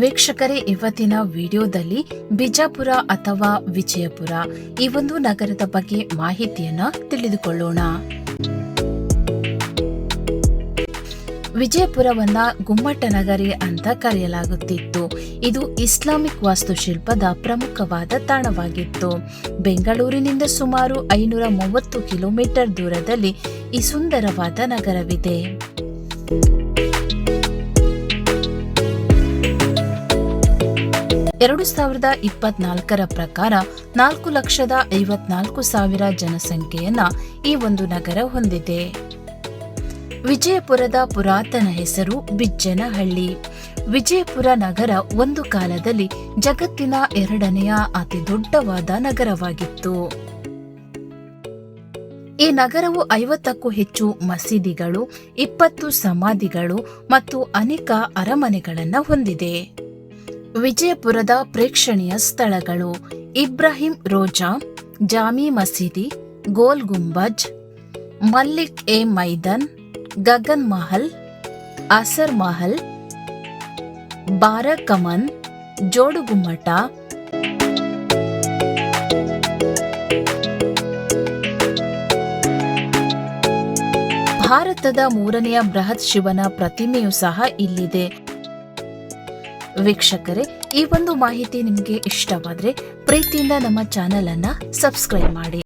ವೀಕ್ಷಕರೇ, ಇವತ್ತಿನ ವಿಡಿಯೋದಲ್ಲಿ ಬಿಜಾಪುರ ಅಥವಾ ವಿಜಯಪುರ ಈ ಒಂದು ನಗರದ ಬಗ್ಗೆ ಮಾಹಿತಿಯನ್ನ ತಿಳಿದುಕೊಳ್ಳೋಣ. ವಿಜಯಪುರವನ್ನ ಗುಮ್ಮಟ ನಗರಿ ಅಂತ ಕರೆಯಲಾಗುತ್ತಿತ್ತು. ಇದು ಇಸ್ಲಾಮಿಕ್ ವಾಸ್ತುಶಿಲ್ಪದ ಪ್ರಮುಖವಾದ ತಾಣವಾಗಿತ್ತು. ಬೆಂಗಳೂರಿನಿಂದ ಸುಮಾರು ಐನೂರ ಮೂವತ್ತು ಕಿಲೋಮೀಟರ್ ದೂರದಲ್ಲಿ ಈ ಸುಂದರವಾದ ನಗರವಿದೆ. ಎರಡು ಸಾವಿರದ ಇಪ್ಪತ್ನಾಲ್ಕರ ಪ್ರಕಾರ ನಾಲ್ಕು ಲಕ್ಷದ ಐವತ್ನಾಲ್ಕು ಸಾವಿರ ಜನಸಂಖ್ಯೆಯನ್ನ ಈ ಒಂದು ನಗರ ಹೊಂದಿದೆ. ವಿಜಯಪುರದ ಪುರಾತನ ಹೆಸರು ಬಿಜ್ಜನಹಳ್ಳಿ. ವಿಜಯಪುರ ನಗರ ಒಂದು ಕಾಲದಲ್ಲಿ ಜಗತ್ತಿನ ಎರಡನೆಯ ಅತಿ ದೊಡ್ಡವಾದ ನಗರವಾಗಿತ್ತು. ಈ ನಗರವು ಐವತ್ತಕ್ಕೂ ಹೆಚ್ಚು ಮಸೀದಿಗಳು, ಇಪ್ಪತ್ತು ಸಮಾಧಿಗಳು ಮತ್ತು ಅನೇಕ ಅರಮನೆಗಳನ್ನು ಹೊಂದಿದೆ. ವಿಜಯಪುರದ ಪ್ರೇಕ್ಷಣೀಯ ಸ್ಥಳಗಳು ಇಬ್ರಾಹಿಂ ರೋಜಾ, ಜಾಮಿ ಮಸೀದಿ, ಗೋಲ್ ಗುಂಬಜ್, ಮಲ್ಲಿಕ್ ಎ ಮೈದನ್, ಗಗನ್ ಮಹಲ್, ಅಸರ್ ಮಹಲ್, ಬಾರಕಮನ್, ಜೋಡುಗುಮ್ಮಟ. ಭಾರತದ ಮೂರನೆಯ ಬೃಹತ್ ಶಿವನ ಪ್ರತಿಮೆಯೂ ಸಹ ಇಲ್ಲಿದೆ. ವೀಕ್ಷಕರೇ ಈ ಒಂದು ಮಾಹಿತಿ ನಿಮಗೆ ಇಷ್ಟವಾದರೆ ಪ್ರೀತಿಯಿಂದ ನಮ್ಮ ಚಾನೆಲ್ ಅನ್ನ ಸಬ್ಸ್ಕ್ರೈಬ್ ಮಾಡಿ.